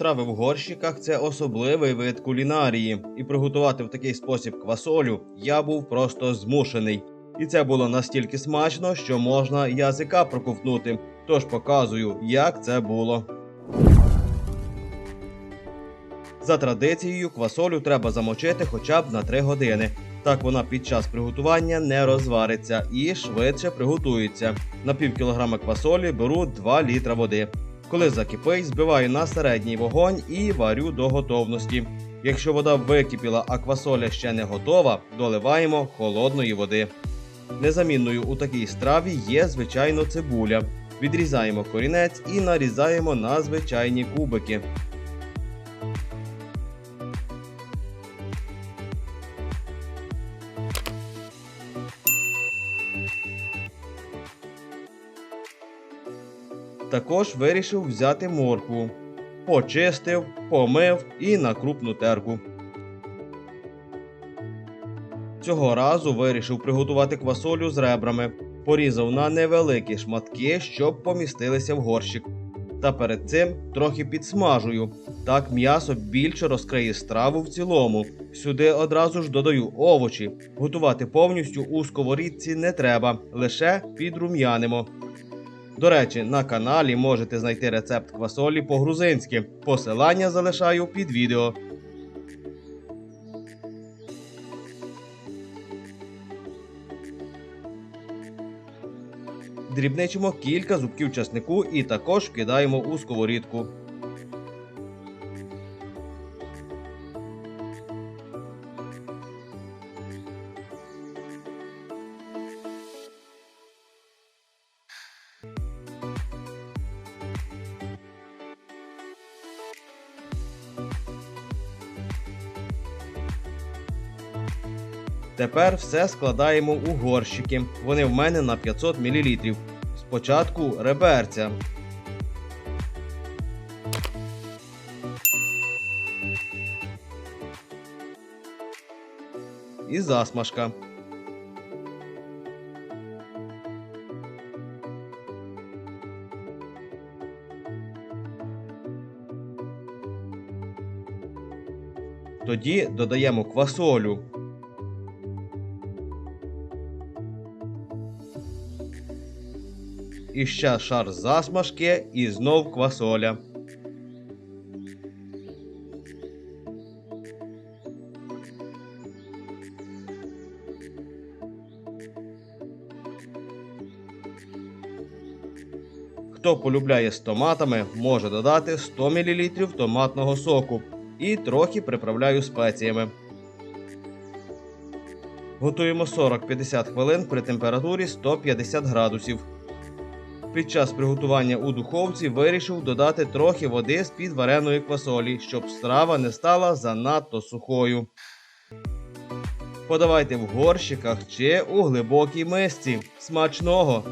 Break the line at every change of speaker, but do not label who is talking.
страви в горщиках це особливий вид кулінарії, і приготувати в такий спосіб квасолю я був просто змушений. І це було настільки смачно, що можна язика проковтнути. Тож показую, як це було. За традицією, квасолю треба замочити хоча б на 3 години. Так вона під час приготування не розвариться і швидше приготується. На пів кілограма квасолі беру 2 літра води. Коли закипить, збиваю на середній вогонь і варю до готовності. Якщо вода википіла, а квасоля ще не готова, доливаємо холодної води. Незамінною у такій страві є, звичайно, цибуля. Відрізаємо корінець і нарізаємо на звичайні кубики. Також вирішив взяти моркву. Почистив, помив і на крупну терку. Цього разу вирішив приготувати квасолю з ребрами. Порізав на невеликі шматки, щоб помістилися в горщик. Та перед цим трохи підсмажую. Так м'ясо більше розкриє страву в цілому. Сюди одразу ж додаю овочі. Готувати повністю у сковорідці не треба, лише підрум'янимо. До речі, на каналі можете знайти рецепт квасолі по-грузинськи. Посилання залишаю під відео. Дрібничимо кілька зубків часнику і також кидаємо у сковорідку. Тепер все складаємо у горщики. Вони в мене на 500 мл. Спочатку реберця. І засмажка. Тоді додаємо квасолю. І ще шар засмажки і знов квасоля. Хто полюбляє з томатами, може додати 100 мл томатного соку і трохи приправляю спеціями. Готуємо 40-50 хвилин при температурі 150 градусів. Під час приготування у духовці вирішив додати трохи води з під вареної квасолі, щоб страва не стала занадто сухою. Подавайте в горщиках чи у глибокій мисці. Смачного!